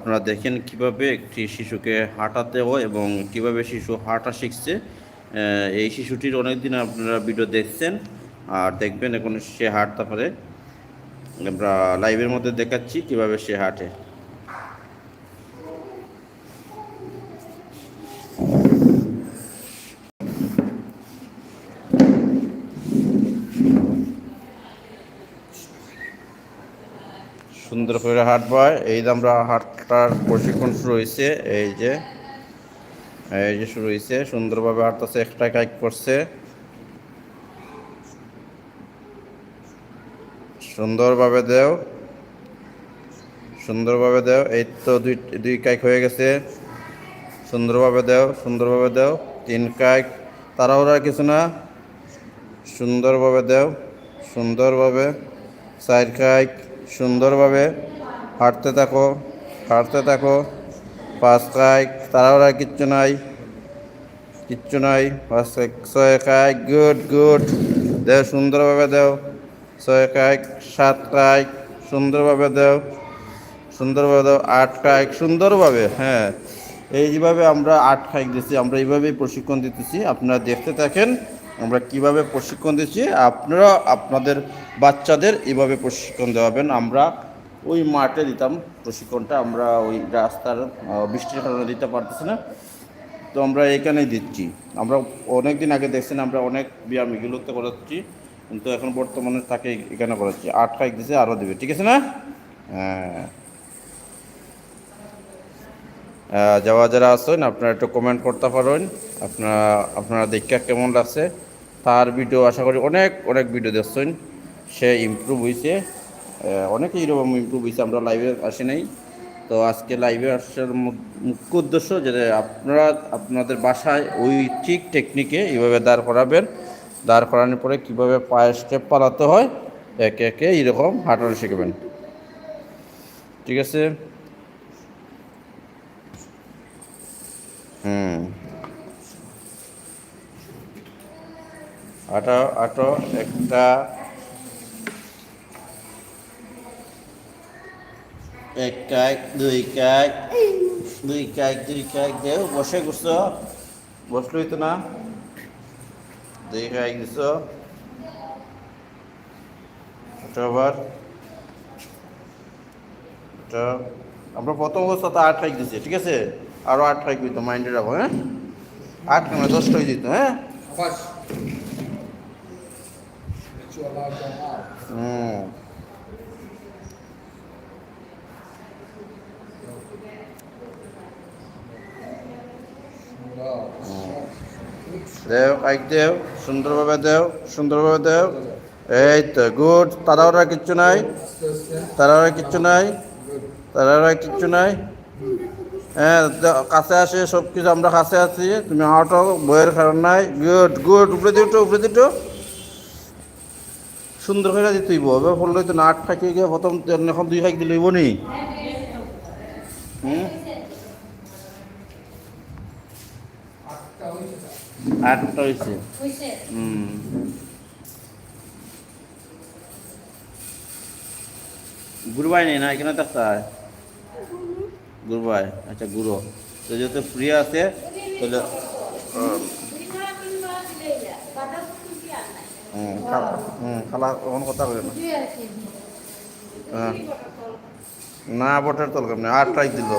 আপনারা দেখেন কীভাবে একটি শিশুকে হাঁটাতে হয় এবং কীভাবে শিশু হাঁটা শিখছে। এই শিশুটির অনেকদিন আপনারা ভিডিও দেখছেন। আর দেখবেন এখন সে হাঁটতে পারে। আমরা লাইভের মধ্যে দেখাচ্ছি কীভাবে সে হাঁটে। করে হাঁটবায় এই যে আমরা হাঁটার প্রশিক্ষণ শুরু হয়েছে এই যে এই যে শুরু হয়েছে সুন্দরভাবে হাঁটতেছে একটা কাইক করছে। সুন্দরভাবে দেও। সুন্দরভাবে দেও। এই তো দুই দুই কাইক হয়ে গেছে। সুন্দরভাবে দেও সুন্দরভাবে দেও। তিন কাইক। আর কিছু না। সুন্দরভাবে দেও। সুন্দরভাবে চার কাইক। সুন্দরভাবে হাঁটতে থাকো হাঁটতে থাকো, পাঁচ কাইক তারাও আর কিচ্ছু নাই কিচ্ছু নাই, পাঁচ কাইক ছয় কাইক গুড গুড, দেও, সুন্দরভাবে দেও, ছয় কাইক সাত কাইক সুন্দরভাবে দেও, সুন্দরভাবে দাও, আট কাইক সুন্দরভাবে হ্যাঁ এইভাবে আমরা আট কাইক দিচ্ছি আমরা এইভাবেই প্রশিক্ষণ দিতেছি, আপনারা দেখতে থাকেন। আমরা কীভাবে প্রশিক্ষণ দিচ্ছি, আপনারা আপনাদের বাচ্চাদের এভাবে প্রশিক্ষণ দেওয়াবেন। আমরা ওই মাঠে দিতাম, প্রশিক্ষণটা আমরা ওই রাস্তার বৃষ্টির কারণে দিতে পারতেছি না। তো আমরা এখানেই দিচ্ছি। আমরা অনেক দিন আগে দেখছেন, আমরা অনেক ব্যায়াম এগুলোতে করাচ্ছি, কিন্তু এখন বর্তমানে তাকে এখানে করাচ্ছি। আট কাইক দিছে, আরও দেবে, ঠিক আছে না? হ্যাঁ। যাওয়া যারা আছেন, আপনারা একটু কমেন্ট করতে পারেন। আপনারা আপনারা দেখা কেমন লাগছে? তার ভিডিও আশা করি অনেক অনেক ভিডিও দেখছেন। সে ইমপ্রুভ হয়েছে অনেক এরকম ইমপ্রুভ হয়েছে আমরা লাইভে আসি নাই। তো আজকে লাইভে আসার মুখ্য উদ্দেশ্য যে আপনারা, আপনাদের বাসায় ওই ঠিক টেকনিকে এইভাবে দাঁড় করাবেন। দাঁড় করানোর পরে কীভাবে পায়ের স্টেপ পালাতে হয়, একে একে এইরকম হাঁটানো শিখবেন। ঠিক আছে? হুম। আটো আটো একটা। এক কাক, দুই কাক দুই কাক দুই কাক দেও বসে করছ বসলই তো না? দুই কাক দিছ। আবার আমরা প্রথম অবস্থাতে আট কাক দিছি, ঠিক আছে? আরও আট কাক দিত মাইন্ডে রাখো হ্যাঁ? আট কেন দশটা হয়ে যেত হ্যাঁ? You allowed them out. Hmm No. দেও কাইক দেও সুন্দরভাবে দেও সুন্দরভাবে দেও। এই তো গুড। তারাও আর কিচ্ছু নাই? তারাও আর কিচ্ছু নাই? তারাও আর কিচ্ছু নাই? হ্যাঁ কাছে আসে সব কিছু আমরা কাছে আছি। তুমি আউটো বইয়ের কারণ নাই। Good good. উপরে দিটো উপরে দিটো সুন্দর করে দিতে হইব। এবার বললে তো আট খাইকে গিয়ে প্রথম এখন দুই খাইক দিলে নি আটটা নেই না? এখানে আচ্ছা গুরু। তো যেহেতু ফ্রি আছে, তাহলে কোনো কথা বলে না। হ্যাঁ। না, বটের তল কেমন আটটাই দিল।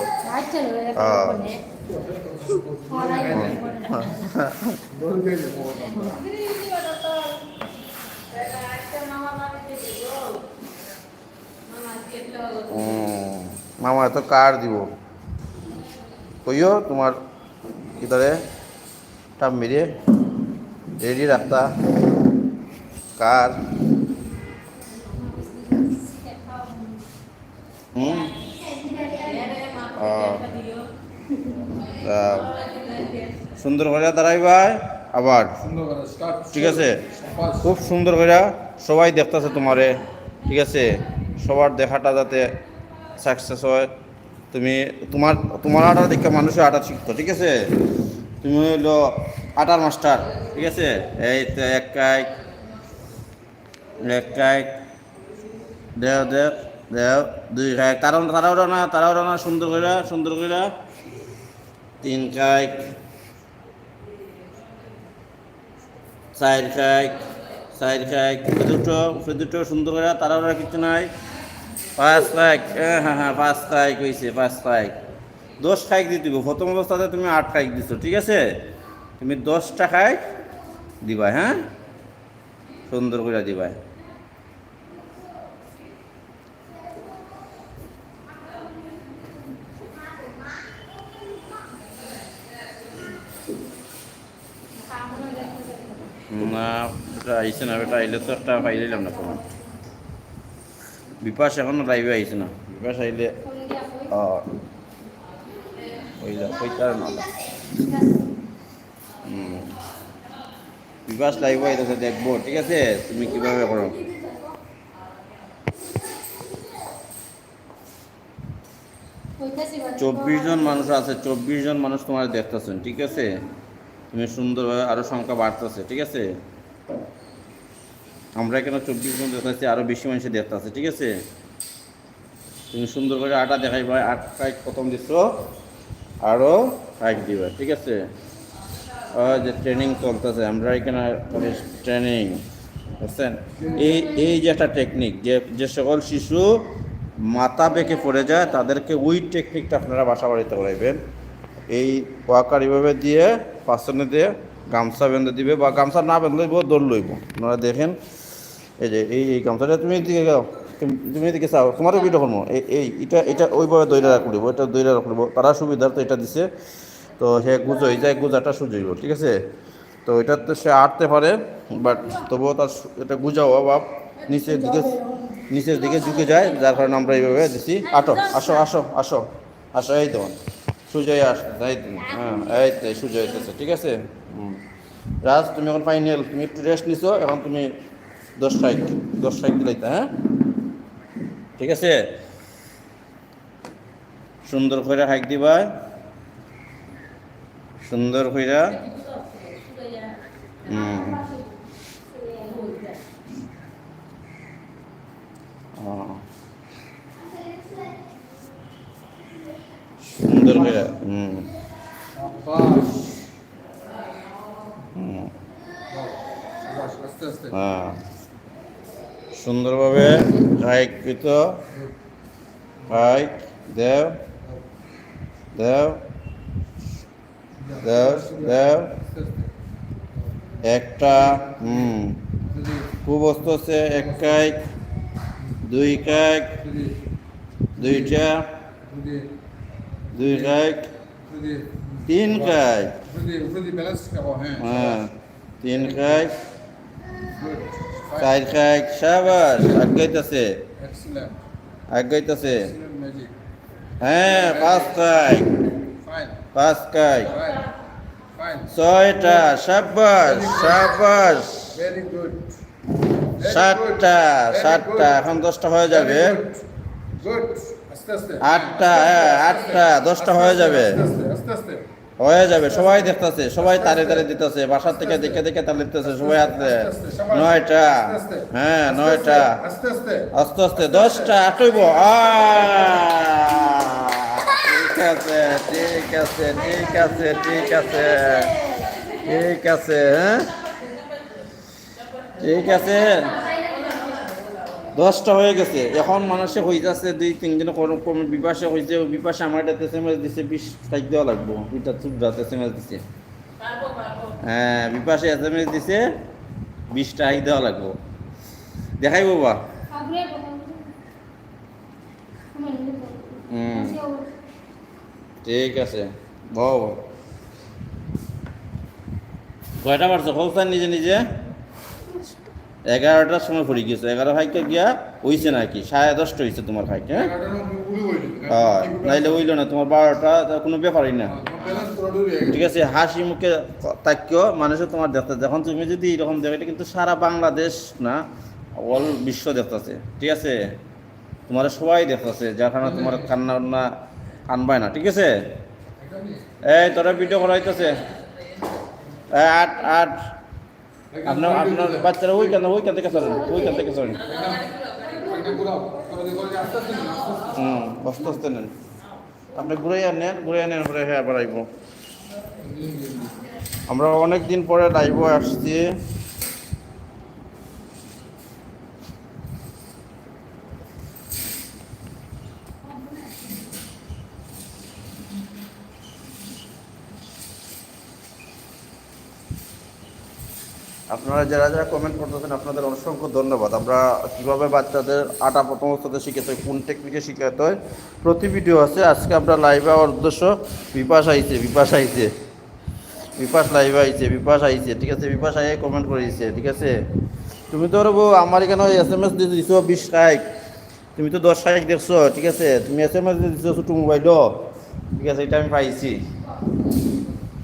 মামা, এত কার দিব? কইও, তোমার কি ধরে টাপ মেরে, রেডি রাখতা কার? হুম? সুন্দর করে দাঁড়াই ভাই আবার. ঠিক আছে? খুব সুন্দর করে সবাই দেখতেছে তোমারে। ঠিক আছে? সবার দেখাটা যাতে সাকসেস হয়। তুমি তোমার তোমার আটার দেখে মানুষের আটা শিখতো ঠিক আছে? তুমি হইল আটার মাস্টার ঠিক আছে? এই তো এক কাইক দেও দেও দেও দুই খাইক তারাও তারাও রানা তারাও রানা, সুন্দর কইরা সুন্দর কইরা তিন খাইক চার খাইক চার খাইক দুটো দুটো সুন্দর করে, তারাও কিছু নাই। পাঁচ খাইক হ্যাঁ হ্যাঁ হ্যাঁ পাঁচ খাইক হয়েছে পাঁচ খাইক দশ খাইক দিয়ে দিব। প্রথম অবস্থাতে তুমি আট খাইক দিছো, ঠিক আছে? তুমি দশটা খাইক দিবা হ্যাঁ? সুন্দর করে দিবা না এটা না এটা বিপাস এখনও লাইভে আইসে না। বিপাস আইলে হুম। বিপাস লাইভে আইতেছে দেখব ঠিক আছে? তুমি কীভাবে করো? চব্বিশ জন মানুষ আছে, চব্বিশ জন মানুষ তোমার দেখতেছেন, ঠিক আছে? তুমি সুন্দরভাবে আরও সংখ্যা বাড়তেছে, ঠিক আছে? আমরা এখানে চব্বিশ জন দেখতেছি আরও বেশি মানুষ দেখতেছে, ঠিক আছে? তুমি সুন্দর করে আটা দেখাই, ভাই, আট প্রথম দিচ্ছ আরও কাইক দিবে, ঠিক আছে? যে ট্রেনিং চলতেছে, আমরা এখানে ট্রেনিং বুঝছেন? এই এই যে একটা টেকনিক যে যে সকল শিশু মাথা বেঁকে পড়ে যায়, তাদেরকে ওই টেকনিকটা আপনারা বাসা বাড়িতে করাইবেন। এই ওয়াকার এইভাবে দিয়ে, পাঁচজনে দিয়ে গামছা বেঁধে দিবে, বা গামছা না বেঁধে লইব দৌড় লইব। আপনারা দেখেন, এই যে, এই এই গামছাটা তুমি এদিকে তুমি এদিকে চাও, তোমারও করব। এই এই, এটা এটা ওইভাবে দইরা রাখলিব এটা দইরা রাখলিব তারা সুবিধার তো এটা দিছে। তো সে গুজোই যায় গুজাটা সুজইব ঠিক আছে? তো এটা তো সে আটতে পারে বাট তবুও তার এটা গুজাও বা নিচের দিকে নিচের দিকে ঝুঁকে যায় যার কারণে আমরা এইভাবে দিছি। আটো আসো আসো আসো আসো এই তো। সুজয় আস এই তো, হ্যাঁ এই তো সুজয় এসেছে ঠিক আছে। রাজ তুমি এখন ফাইনাল তুমি একটু রেস্ট নিছো এখন তুমি দশ সাইক দশ সাইক দিলাইতে হ্যাঁ? ঠিক আছে? সুন্দর করে হাইক দিবা। সুন্দর কইরা সুন্দর আস্তে। হ্যাঁ। সুন্দরভাবে হাইক কৃত হাইক দেও দেও। দেও দেও। একটা হুম যদি, খুব বস্তু আছে এক কাইক দুই কাইক দুইটা দুই কাইক তিন কাইক হ্যাঁ। তিন কাইক. চার কাইক সাবাস. আগাইতেছে Excellent হ্যাঁ পাঁচ কাইক Fine. পাঁচ কাইক Fine. Fine. ছয়টা good. Very সাতটা সাতটা এখন দশটা হয়ে যাবে। আটটা হ্যাঁ আটটা দশটা হয়ে যাবে। হয়ে যাবে। সবাই দেখতেছে সবাই তারে তারে দিতেছে বাসার থেকে দেখে দেখে তালে দিতেছে সবাই হাতে নয়টা। হ্যাঁ নয়টা। আস্তে আস্তে। আস্তে আস্তে দশটা আটইব। ঠিক আছে ঠিক আছে ঠিক আছে ঠিক আছে। ঠিক আছে হ্যাঁ? ঠিক আছে। দশটা হয়ে গেছে। এখন মানুষে হয়ে যাচ্ছে দুই তিন দিন বিপাশে হয়েছে বিপাশে আমার একটা এসএমএস দিছে বিশ তারিখ দেওয়া লাগবো। দুইটা চুপডাতে এসএমএস দিছে। হ্যাঁ বিপাশে এসএমএস দিছে বিশ তারিখ দেওয়া লাগবো। দেখাই বাবা। হুম। ঠিক আছে বউ কয়টা পারছ কৌসান নিজে নিজে? এগারোটার সময় পড়ে গেছে এগারো হাইকে গিয়া হইছে নাকি? সাড়ে দশটা হয়েছে তোমার হাইকে হ্যাঁ। হ্যাঁ? নাইলে হইল না তোমার বারোটা তা কোনো ব্যাপারই না। গেছে। ঠিক আছে হাসি মুখে তাকিও মানুষও তোমার দেখতে যখন তুমি যদি এরকম দেখো এটা কিন্তু সারা বাংলাদেশ না অল বিশ্ব দেখতেছে। ঠিক আছে? তোমার সবাই দেখতেছে যার কারণে তোমার কান্না কানবায় না, ঠিক আছে? এই, তোরা ভিডিও করা হইতেছে এই, আট আট। আপনার আপনার বাচ্চারা ওইখান ওইখান থেকে চলেন, ওইখান থেকে চলেন। ঘরে। হুম আস্তে আস্তে নেন। আপনি ঘুরে নেন ঘুরে নেন পরে হ্যাঁ আবার। আমরা অনেক দিন পরে লাইভ আসছি। আপনারা যারা যারা কমেন্ট করতেছেন, আপনাদের অসংখ্য ধন্যবাদ। আমরা কীভাবে বাচ্চাদের আটা প্রথম অবস্থাতে শিখাতে হয়, কোন টেকনিকে শিখাতে হয়, প্রতি ভিডিও আছে। আজকে আমরা লাইভে হওয়ার উদ্দেশ্য বিপাস আইছে বিপাস আইছে। বিপাস লাইভে আইছে বিপাস আইছে। ঠিক আছে বিপাস আইয়ে কমেন্ট করে দিছে, ঠিক আছে? তুমি তো রবো আমার এখানে এস এম এস দিয়ে দিছো, বিশ লাইক তুমি তো দশ লাইক দেখছ, ঠিক আছে? তুমি এস এম এস দিয়ে দিছো, ছোটো মোবাইলও ঠিক আছে, এটা আমি পাইছি।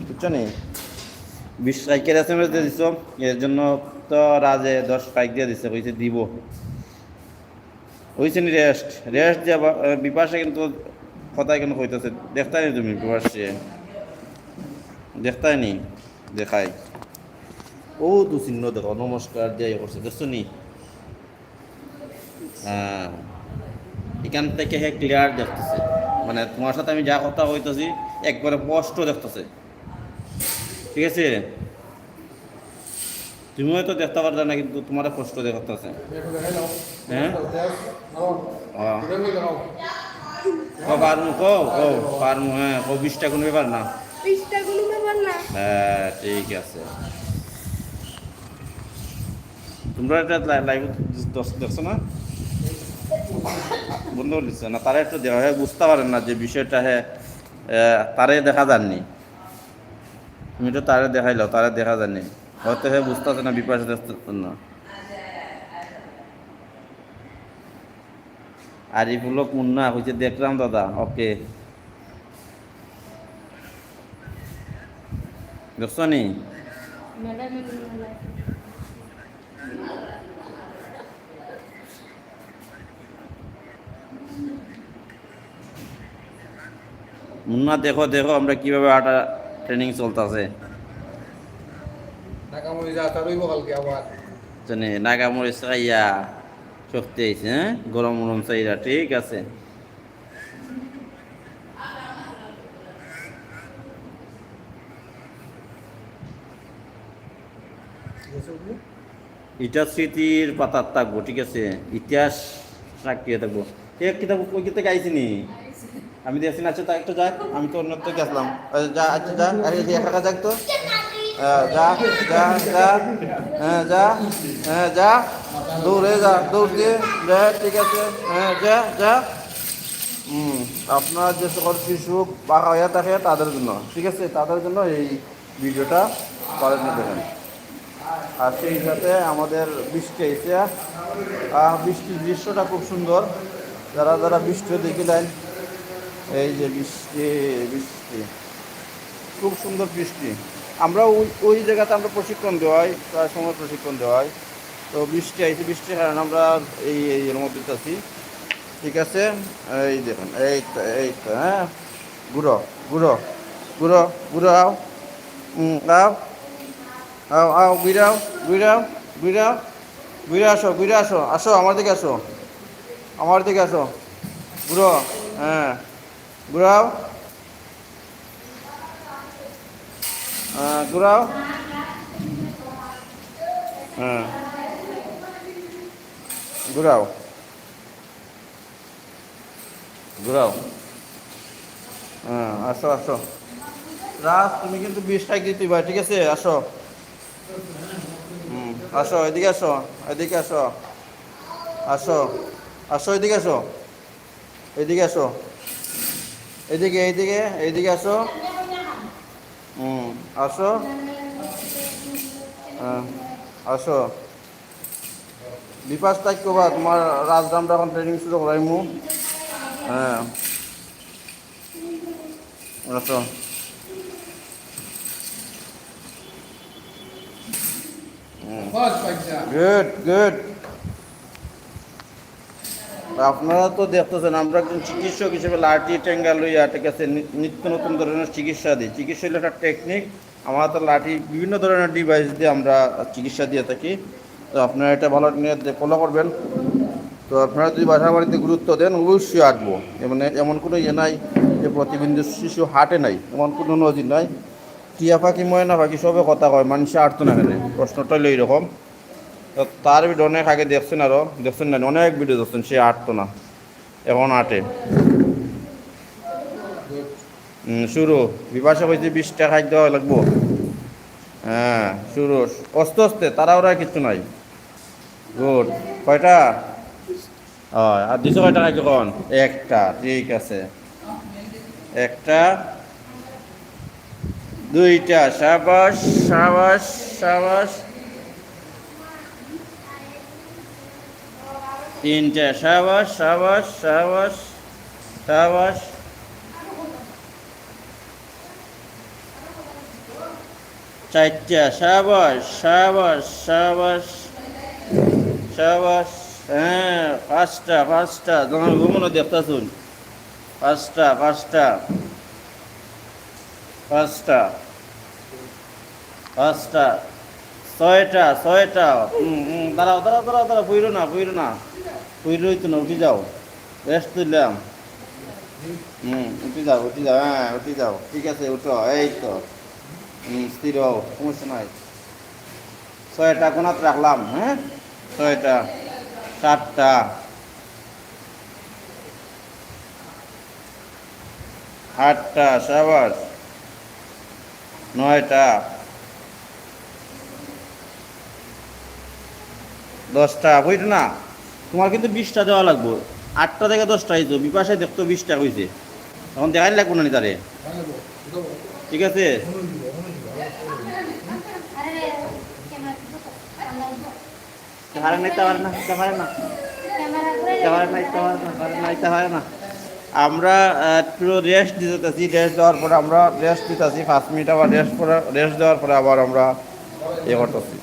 বুঝছ নি? বিশ লাইকের এস এম এস দিয়ে দিছো এর জন্য তো রাজে দশ লাইক দিয়ে দিছে কইছে দিব। হয়েছে নি রেস্ট রেস্ট যে আবার, আহ, বিপাশে কিন্তু কথাই কেন কইতেছে দেখতাই নি তুমি বিপাশে দেখতাই নি দেখাই। ও তো চিহ্ন দেখো নমস্কার দিয়ে ইয়ে করছে দেখছ নি? হ্যাঁ এখান থেকে হে ক্লিয়ার দেখতেছে। মানে তোমার সাথে আমি যা কথা হইতেছি একবারে স্পষ্ট দেখতেছে। ঠিক আছে? তুমি হয়তো দেখতে পারবে না কিন্তু তোমার কষ্ট দেখাই দাও। হ্যাঁ? পারমু কো কো পারমু হ্যাঁ ও বিশটা কোনো ব্যাপার না? হ্যাঁ ঠিক আছে। তোমরা এটা লাইভ দেখছ না? বন্ধ করে না তারা একটু দেখা বুঝতে পারেন না যে বিষয়টা হ্যাঁ তারে দেখা যাননি। তুমি তো তারে দেখাইলো তারে দেখা যাননি হয়তো হ্যাঁ বুঝতেছে না, বিপাশে দেখতে না। আরিফুলক মুন্না হয়েছে দেখলাম দাদা, ওকে। দেখছ নি? মুন্না, দেখো দেখো, আমরা কীভাবে আটা ট্রেনিং চলতেছে। নাকামুড়ি যা তা রইব কালকে আবার। চাইয়া শক্তি আইছে হ্যাঁ গরম গরম চাইরা ঠিক আছে? এটা স্মৃতির পাতার থাকব ঠিক আছে। ইতিহাস সাক্ষী থাকব। এ কিতাব ওই কিতাব গাইছি নি? আমি দিয়েছি আচ্ছা তা একটু যাক আমি তো অন্যত্র গেছিলাম যা আচ্ছা যা আরে দিয়ে একা যাক তো। হ্যাঁ, যা যা যা হ্যাঁ যা হ্যাঁ যা দৌড়ে যা দৌড় দিয়ে যা ঠিক আছে হ্যাঁ যা যা। হুম আপনার যে সকল শিশু বাঁকা হয়ে থাকে তাদের জন্য ঠিক আছে তাদের জন্য এই ভিডিওটা করেন দেখেন। আর সেই সাথে আমাদের বৃষ্টি এসে বৃষ্টির দৃশ্যটা খুব সুন্দর। যারা যারা বৃষ্টি দেখিলেন এই যে বৃষ্টি বৃষ্টি। খুব সুন্দর বৃষ্টি। আমরা ওই ওই জায়গাতে আমরা প্রশিক্ষণ দেওয়া হয়, প্রায় সময় প্রশিক্ষণ দেওয়া হয়। তো বৃষ্টি আইছে বৃষ্টির কারণে আমরা এই এর মধ্যে আছি। ঠিক আছে? এই দেখুন, এই তো এই তো হ্যাঁ? গুঁড়ো গুঁড়ো গুঁড়ো গুঁড়ো আও। আও। আও আও বুড়াও বুড়াও বুড়াও বুড়া আসো বুড়া আসো আসো, আমার দিকে আসো। আমার দিকে আসো। বুড়ো হ্যাঁ। হ্যাঁ ঘুরাও। হ্যাঁ। ঘুরাও। ঘুরাও। হ্যাঁ আসো আসো। রাজ, তুমি কিন্তু বিশ টাকা দিতে ভাই ঠিক আছে? আসো। আসো, এদিকে আসো এদিকে আসো। আসো আসো, এদিকে আসো। এদিকে আসো। এদিকে এইদিকে এইদিকে আসো। হুম আসো। হ্যাঁ আসো। বিপাস তাই কবা তোমার রাজগ্রামটা এখন ট্রেনিং শুরু করাইমু হ্যাঁ। আসো। গুড গুড আপনারা তো দেখতেছেন, আমরা একজন চিকিৎসক হিসেবে লাঠি, টেঙ্গা লইয়া ঠিক আছে নিত্য নতুন ধরনের চিকিৎসা দিই। চিকিৎসা হলো একটা টেকনিক আমরা তো লাঠি, বিভিন্ন ধরনের ডিভাইস দিয়ে আমরা চিকিৎসা দিয়ে থাকি। তো আপনারা এটা ভালো নিয়ে ফলো করবেন। তো আপনারা যদি বাসা বাড়িতে গুরুত্ব দেন, অবশ্যই আঁটবো মানে এমন কোনো ইয়ে নাই যে প্রতিবন্ধী শিশু হাঁটে নাই, এমন কোনো নজির নাই। টিয়া পাখি, ময়না পাখি, সবে কথা কয়, মানুষ আটতো না কেন? প্রশ্নটা এইরকম। তার ভিডিও অনেক আগে দেখছেন আরও দেখছেন না, অনেক ভিডিও দেখছেন, সে আটতো না, এখন আটে। শুরু, বিপাশা কইছে বিশটা খাদ্য দেওয়া লাগবো। হ্যাঁ শুরু, অস্তে অস্তে তারা ওরা কিছু নাই। গুড কয়টা? আর দুশো কয়টা টাকা কখন একটা, ঠিক আছে। একটা, দুইটা, সাবাস সাবাস সাবাস। তিনটা, সাবাস সাবাস সাবাস সাবাস। চারটা, সাবাস সাবাস সাবাস সাবাস। হ্যাঁ পাঁচটা পাঁচটা। তোমার ঘুমনো শুন পাঁচটা পাঁচটা। পাঁচটা। পাঁচটা। ছয়টা ছয়টা। দাঁড়াও দাঁড়াও দাঁড়াও দাঁড়াও, পুইরো না পুইরো না। পুইরোই তো না উঠি যাও। রেস্ট তুললাম হুম উঠে যাও উঠে যাও হ্যাঁ উঠে যাও। ঠিক আছে, উঠো, এই তো। হুম স্থির হও, সমস্যা নাই। ছয়টা কোনাত রাখলাম হ্যাঁ ছয়টা, সাতটা। আটটা সাবাস। নয়টা। দশটা, বুঝল না? তোমার কিন্তু বিশটা দেওয়া লাগবো। আটটা থেকে দশটা হয়েছে বিপাশায় দেখতো বিশটা হয়েছে তখন দেখাই লাগবো না তারে? ঠিক আছে? আমরা একটু রেস্ট দিতেছি রেস্ট দেওয়ার পরে আমরা রেস্ট দিতেছি পাঁচ মিনিট আবার রেস্ট পরে রেস্ট দেওয়ার পরে আবার আমরা এ করতেছি।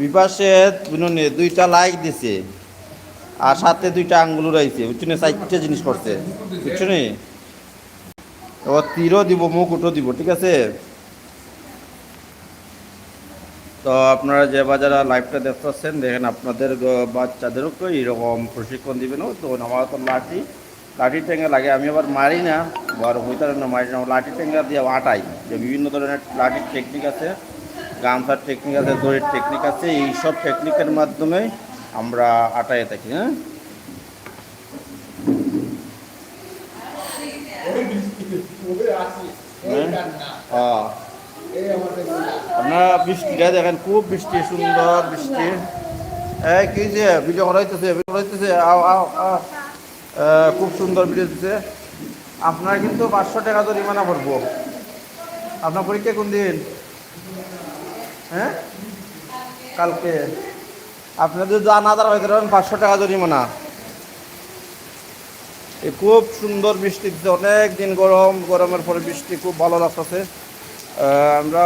বিপাশে বিনুনি দুইটা লাইক দিছে, আর সাথে দুইটা আঙ্গুল রয়েছে বুঝছ চারটে জিনিস করছে বুঝছ নি ও তীরও দিব মুকুটও দিব, ঠিক আছে? তো আপনারা যে বাজারা লাইভটা দেখতে পাচ্ছেন দেখেন আপনাদের বাচ্চাদেরও এরকম প্রশিক্ষণ দিবেন। তো আমার তো লাঠি লাঠি টেঙ্গা লাগে। আমি আবার মারি না আর হইতার না, মারি না। লাঠি টেঙ্গা দিয়ে আটাই। যে বিভিন্ন ধরনের লাঠির টেকনিক আছে গামছার টেকনিক আছে, দড়ির টেকনিক আছে এই সব টেকনিকের মাধ্যমে আমরা আটাই থাকি হ্যাঁ? হ্যাঁ? আমাদের আপনারা বৃষ্টিটা দেখেন, খুব বৃষ্টি, সুন্দর বৃষ্টি। এই কি যে ভিডিও করাইতেছে ভিডিও করাইতেছে আও আও খুব সুন্দর ভিডিও দিচ্ছে আপনারা কিন্তু পাঁচশো টাকা জরিমানা ভরবো। আপনার পরীক্ষা কোন দিন? হ্যাঁ? কালকে। আপনাদের জানা হয়ে হয়তো পাঁচশো টাকা জরিমানা। এ খুব সুন্দর বৃষ্টি অনেক দিন গরম, গরমের পরে বৃষ্টি খুব ভালো লাগতেছে। আমরা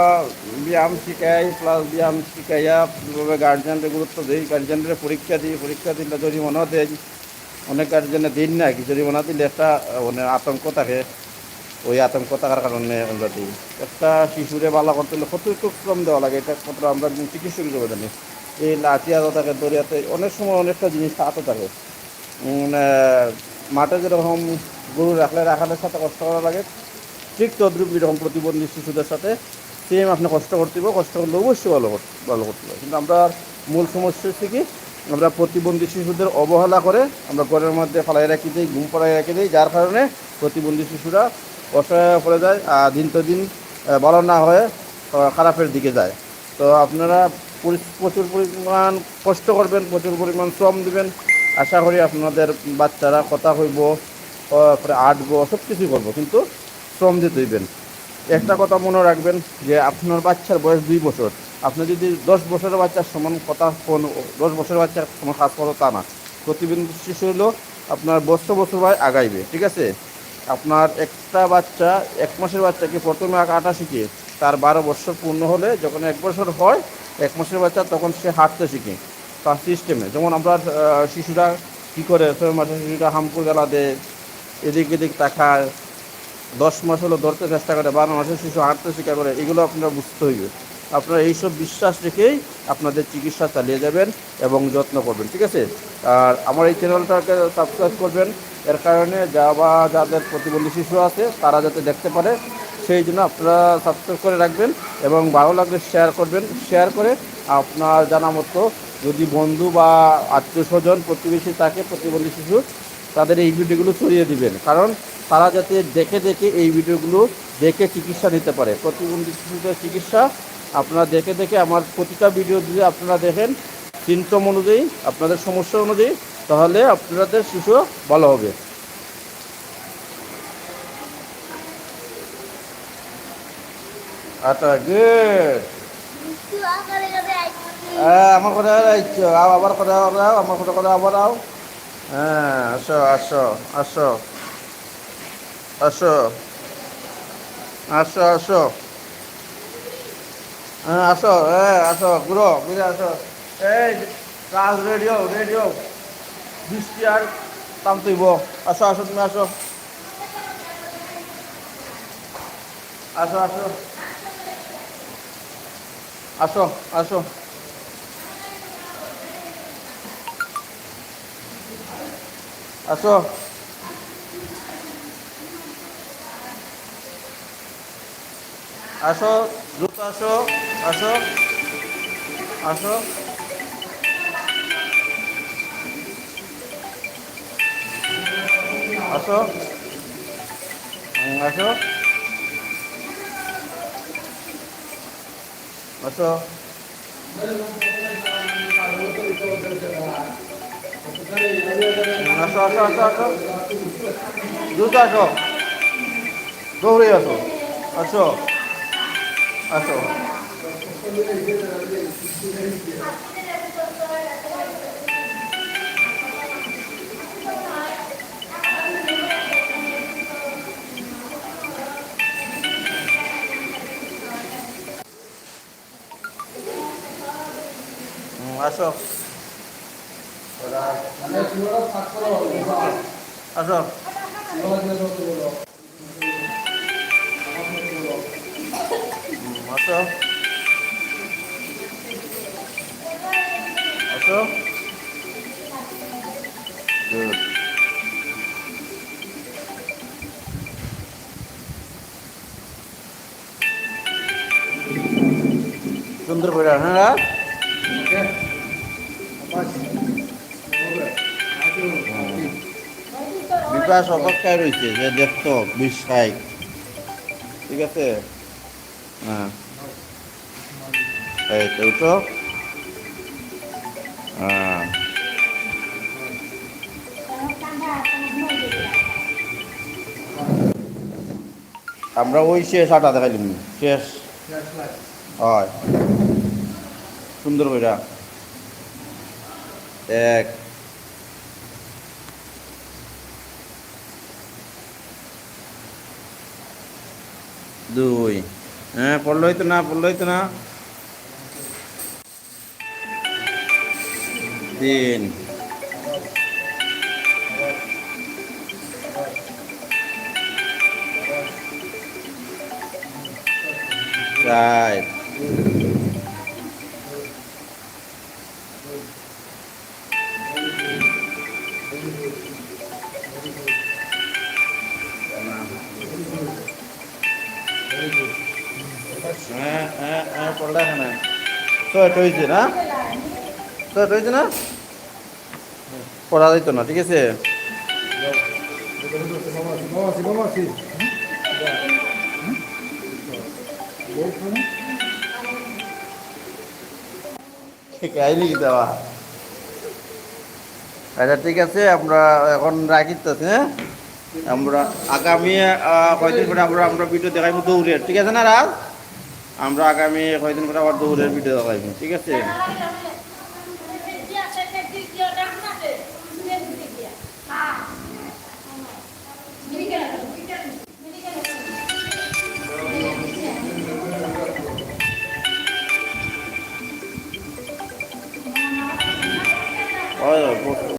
ব্যায়াম শিখাই প্লাস ব্যায়াম শিখাইয়া কীভাবে গার্জেনদের গুরুত্ব দিই। গার্জেনদের পরীক্ষা দিই, পরীক্ষা দিলে জরিমানাও দেয় অনেক গার্জেনে দিন না কি জরিমানা দিলে একটা মানে আতঙ্ক থাকে। ওই আতঙ্ক থাকার কারণে আমরা দিই একটা শিশুরে ভালো করতে হলে কতটুকু দেওয়া লাগে, এটা কত আমরা চিকিৎসক হিসেবে জানি এই লাঠি থাকে দরিয়াতে অনেক সময় অনেকটা জিনিস হাতও থাকে। মাঠে যেরকম গরু রাখলে রাখালের সাথে কষ্ট করা লাগে, ঠিক তদ্রুপ এরকম প্রতিবন্ধী শিশুদের সাথে সেম আপনি কষ্ট করতে হবে কষ্ট করলে অবশ্যই ভালো ভালো করতে হবে। কিন্তু আমরা মূল সমস্যা হচ্ছে কি, আমরা প্রতিবন্ধী শিশুদের অবহেলা করে আমরা ঘরের মধ্যে ফালাই রাখি দিই, ঘুম পাড়াই রাখি দিই, যার কারণে প্রতিবন্ধী শিশুরা অসহায় পড়ে যায়, আর দিন তো দিন ভালো না হয়ে খারাপের দিকে যায়। তো আপনারা প্রচুর পরিমাণ কষ্ট করবেন, প্রচুর পরিমাণ শ্রম দিবেন। আশা করি আপনাদের বাচ্চারা কথা হইব তারপরে আঁটবো সব কিছুই করব, কিন্তু শ্রম দিতে হইবেন। একটা কথা মনে রাখবেন যে আপনার বাচ্চার বয়স দুই বছর। আপনি যদি দশ বছরের বাচ্চার সমান কথা কোন, দশ বছরের বাচ্চার সমান কাজ করো তা না। প্রতিবন্ধী শিশু হলো আপনার বছর বছর আগাইবে, ঠিক আছে? আপনার একটা বাচ্চা, এক মাসের বাচ্চাকে প্রথমে আটা শিখে তার বারো বছর পূর্ণ হলে যখন এক বছর হয়, এক মাসের বাচ্চা তখন সে হাঁটতে শিখে তার সিস্টেমে যেমন আমরা শিশুরা কী করে, ছয় মাসের শিশুরা হামপুর গেলা দেয়, এদিক এদিক তাকায়, দশ মাস হলো ধরতে চেষ্টা করে, বারো মাসের শিশু হাঁটতে শিক্ষা করে এগুলো আপনারা বুঝতে হইবে। আপনারা এইসব বিশ্বাস রেখেই আপনাদের চিকিৎসা চালিয়ে যাবেন এবং যত্ন করবেন, ঠিক আছে? আর আমার এই চ্যানেলটাকে সাবস্ক্রাইব করবেন। এর কারণে যা বা যাদের প্রতিবন্ধী শিশু আছে, তারা যাতে দেখতে পারে, সেই জন্য আপনারা সাবস্ক্রাইব করে রাখবেন এবং ভালো লাগলে শেয়ার করবেন। শেয়ার করে আপনার জানা মতো যদি বন্ধু বা আত্মীয় স্বজন প্রতিবেশী থাকে, প্রতিবন্ধী শিশু, তাদের এই ভিডিওগুলো ছড়িয়ে দিবেন। কারণ তারা যাতে দেখে দেখে এই ভিডিওগুলো দেখে চিকিৎসা নিতে পারে। প্রতিবন্ধী শিশুদের চিকিৎসা আপনারা দেখে দেখে আমার প্রতিটা ভিডিও যদি আপনারা দেখেন সিমটম অনুযায়ী, আপনাদের সমস্যা অনুযায়ী, তাহলে আপনাদের শিশু ভালো হবে। আচ্ছা গুড হ্যাঁ আমার কথা আইছো। আবার কথা আও, আমার কথা কথা আবার আও। হ্যাঁ আসো আসো আসো। আসো। আসো আসো। হ্যাঁ আসো হ্যাঁ আসো, ঘুরো, ঘুরে আসো। এই কাজ রেডিও রেডিও। বৃষ্টি আর কাম তুইব আসো আসো, তুমি আসো। আসো আসো। আসো আসো। আসো। আসো। আসো আসো আসো। আসো। আসো। আসো। আসো আসো আসো আসো। দ্রুত আসো। দৌড়ে আসো। আসো। আসো হুম, আসো মানে চুলোটা ফাঁক করা হবে আসো আসো। আসো। গুড সুন্দর করে হ্যাঁ। বিকাশ অপেক্ষায় রয়েছে যে দেখতো খাই ঠিক আছে? হ্যাঁ। এই তো? উঠো হ্যাঁ। আমরা ওই শেষ আটা দেখাইলাম, শেষ। হয়। সুন্দর কইরা এক। দুই। হ্যাঁ পড়লোই তো না পড়লোই তো না। তিন চার হ্যাঁ হ্যাঁ হ্যাঁ পড়লা এখানে ছয়টা হয়েছে না ছয়টা হয়েছে না পড়া যাইতো না ঠিক আছে? মামাসি মামাসি কি দেওয়া। আচ্ছা ঠিক আছে আমরা এখন রাখি তো হ্যাঁ? আমরা আগামী আহ, কয়দিন পরে আমরা আমরা ভিডিও দেখাইবো দৌড়ের ঠিক আছে না রাজ? আমরা আগামী কয়দিন পরে আবার দৌড়ের ভিডিও দেখাইবো ঠিক আছে?